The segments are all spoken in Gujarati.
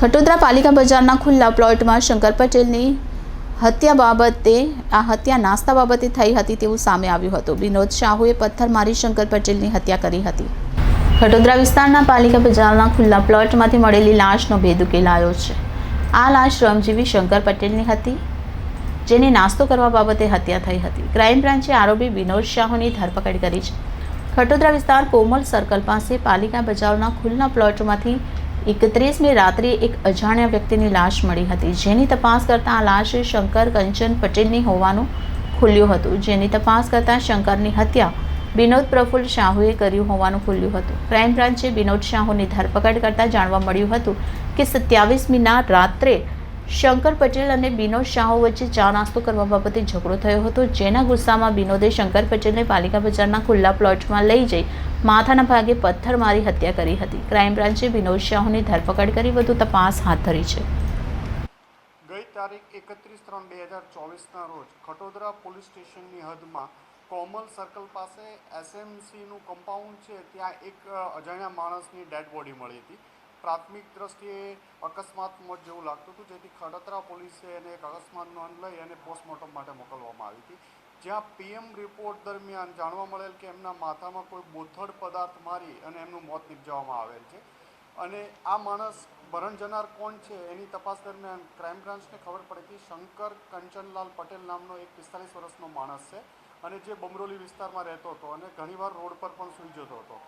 ખટોદરા પાલિકા બજારના ખુલ્લા પ્લોટમાં શંકર પટેલની હત્યા બાબતે, આ હત્યા નાસ્તા બાબતે થઈ હતી તેવું સામે આવ્યું હતું. વિનોદ શાહુએ પથ્થર મારી શંકર પટેલની હત્યા કરી હતી. ખટોદરા વિસ્તારના પાલિકા બજારના ખુલ્લા પ્લોટમાંથી મળેલી લાશનો ભેદ ઉકેલાયો છે. આ લાશ શ્રમજીવી શંકર પટેલની હતી, જેની નાસ્તો કરવા બાબતે હત્યા થઈ હતી. ક્રાઇમ બ્રાન્ચે આરોપી વિનોદ શાહુની ધરપકડ કરી છે. ખટોદરા વિસ્તાર કોમલ સર્કલ પાસે પાલિકા બજારના ખુલ્લા પ્લોટમાંથી એકત્રીસમી રાત્રે એક અજાણ્યા વ્યક્તિની લાશ મળી હતી. જેની તપાસ કરતાં આ લાશ શંકર કંચન પટેલની હોવાનું ખુલ્યું હતું. જેની તપાસ કરતાં શંકરની હત્યા વિનોદ પ્રફુલ્લ શાહુએ કર્યું હોવાનું ખુલ્યું હતું. ક્રાઇમ બ્રાન્ચે વિનોદ શાહુની ધરપકડ કરતાં જાણવા મળ્યું હતું કે સત્યાવીસમીના રાત્રે શંકર પટેલ અને વિનોદ શાહો વચ્ચે ચા નાસ્તો કરવા બાબતે ઝઘડો થયો હતો, જેના ગુસ્સામાં વિનોદે શંકર પટેલને પાલિકા બજારના ખુલ્લા પ્લોટમાં લઈ જઈ માથાના ભાગે પથ્થર મારી હત્યા કરી હતી. ક્રાઇમ બ્રાન્ચે વિનોદ શાહોની ધરપકડ કરી, વધુ તપાસ હાથ ધરી છે. ગઈ તારીખ એકત્રીસ ત્રણ બે હજાર ચોવીસના રોજ ખટોદરા પોલીસ સ્ટેશનની હદમાં કોમલ સર્કલ પાસે એસએમસીનું કમ્પાઉન્ડ છે, ત્યાં એક અજાણ્યા માણસની ડેડ બોડી મળી હતી. પ્રાથમિક દ્રષ્ટિએ અકસ્માત મોત જેવું લાગતું હતું, જેથી ખડતરા પોલીસે એને એક અકસ્માત નોંધ લઈ અને પોસ્ટમોર્ટમ માટે મોકલવામાં આવી હતી. જ્યાં પીએમ રિપોર્ટ દરમિયાન જાણવા મળેલ કે એમના માથામાં કોઈ બોથડ પદાર્થ મારી અને એમનું મોત નિપજાવવામાં આવેલ છે. અને આ માણસ ભરણ જનાર કોણ છે એની તપાસ દરમિયાન ક્રાઇમ બ્રાન્ચને ખબર પડી હતી શંકર કંચનલાલ પટેલ નામનો એક પિસ્તાલીસ વર્ષનો માણસ છે અને જે બમરોલી વિસ્તારમાં રહેતો હતો અને ઘણીવાર રોડ પર પણ સૂઈ જતો હતો.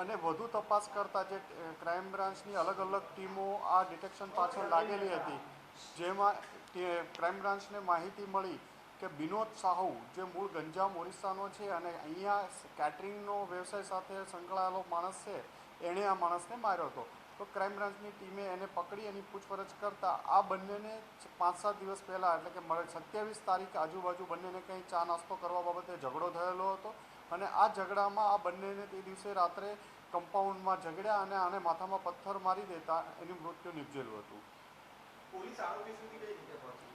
અને વધુ તપાસ કરતાં જે ક્રાઇમ બ્રાન્ચની અલગ અલગ ટીમો આ ડિટેક્શન પાછળ લાગેલી હતી, જેમાં ક્રાઇમ બ્રાન્ચને માહિતી મળી કે વિનોદ સાહુ જે મૂળ ગંજામ ઓરિસ્સાનો છે અને અહીંયા કેટરિંગનો વ્યવસાય સાથે સંકળાયેલો માણસ છે, એણે આ માણસને માર્યો હતો. તો ક્રાઇમ બ્રાન્ચની ટીમે એને પકડી એની પૂછપરછ કરતાં આ બંનેને પાંચ સાત દિવસ પહેલાં, એટલે કે સત્યાવીસ તારીખ આજુબાજુ બંનેને કંઈ ચા નાસ્તો કરવા બાબતે ઝઘડો અને આ ઝઘડામાં આ બંનેને તે દિવસે રાત્રે કમ્પાઉન્ડમાં ઝઘડ્યા અને આને માથામાં પથ્થર મારી દેતા એનું મૃત્યુ નિપજેલું હતું. પોલીસ આરોપી સુધી કઈ રીતે પહોંચી?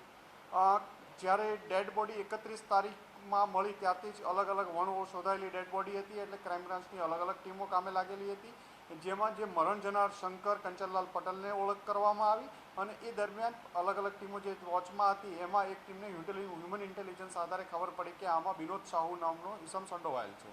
જ્યારે ડેડ બોડી એકત્રીસ તારીખમાં મળી ત્યારથી જ અલગ અલગ વણો શોધાયેલી ડેડ બોડી હતી એટલે ક્રાઇમ બ્રાન્ચની અલગ અલગ ટીમો કામે લાગેલી હતી. જેમાં જે મરણ જનાર શંકર કંચનલાલ પટેલને ઓળખ કરવામાં આવી અને એ દરમિયાન અલગ અલગ ટીમો જે વોચમાં હતી, એમાં એક ટીમને હ્યુમન ઇન્ટેલિજન્સ આધારે ખબર પડી કે આમાં વિનોદ સાહુ નામનો ઈસમ સંડોવાયેલ છે.